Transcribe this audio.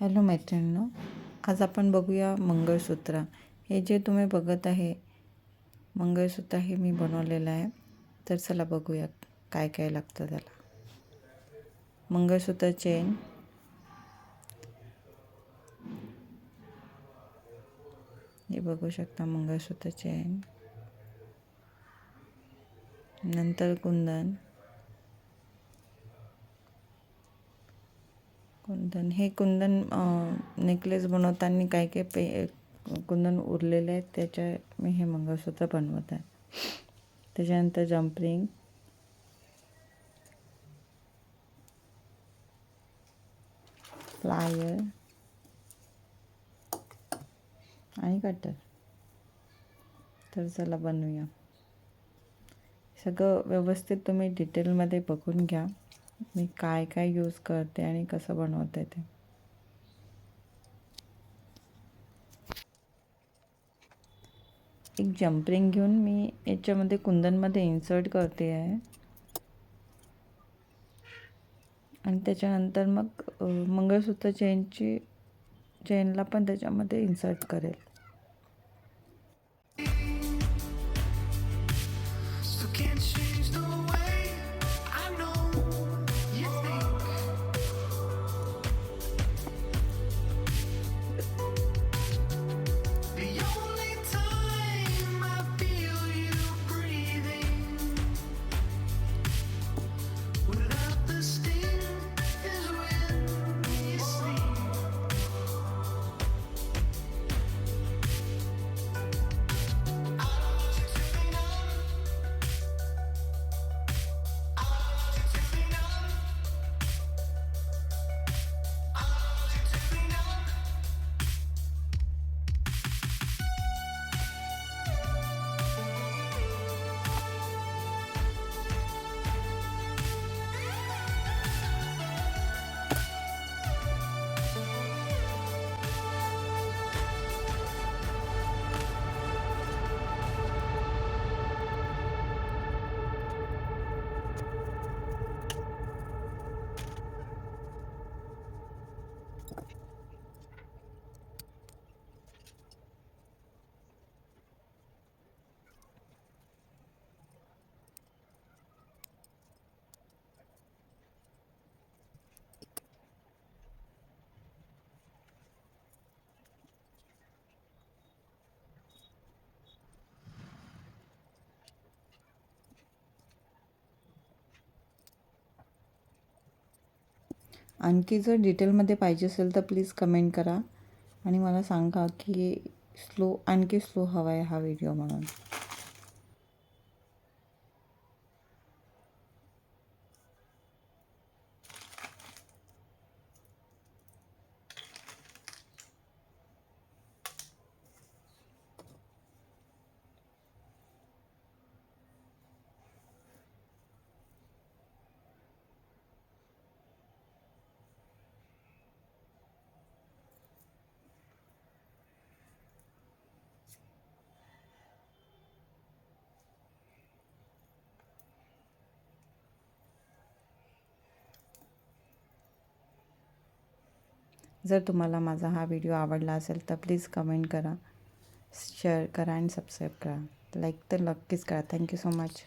Hello मैत्रिणींनो आज आपण बघूया मंगळसूत्र. हे जे तुम्ही बघत आहे मंगळसूत्र हे मी बनवलेलं आहे. तर चला बघूया काय काय लागतं त्याला. मंगळसूत्र चेन हे बघू शकता मंगळसूत्र चेन नंतर कुंदन. कुंदन. हे कुंदन नेकलेस बनवताना काय काय पे कुंदन उरलेले आहेत त्याच्या मी हे मंगळसूत्र बनवत आहे. त्याच्यानंतर जम्परिंग फ्लायर आणि कटर तर चला बनवूया. सगळं व्यवस्थित तुम्ही डिटेलमध्ये बघून घ्या. मी काय काय यूज करते आणि कसं बनवते ते. एक जम्परिंग घेऊन मी याच्यामध्ये कुंदनमध्ये इन्सर्ट करते आहे. आणि त्याच्यानंतर मग मंगळसूत्र चेनची चेनला पण त्याच्यामध्ये इन्सर्ट करेल. आणखी जर डिटेलमध्ये पाहिजे असेल तर प्लीज कमेंट करा. आणि मला सांगा की स्लो आणखी स्लो हवा आहे हा व्हिडिओ म्हणून. जर तुम्हाला माझा हा व्हिडिओ आवडला असेल तर प्लीज कमेंट करा शेअर करा आणि सबस्क्राईब करा. लाईक तर नक्कीच करा. Thank you so much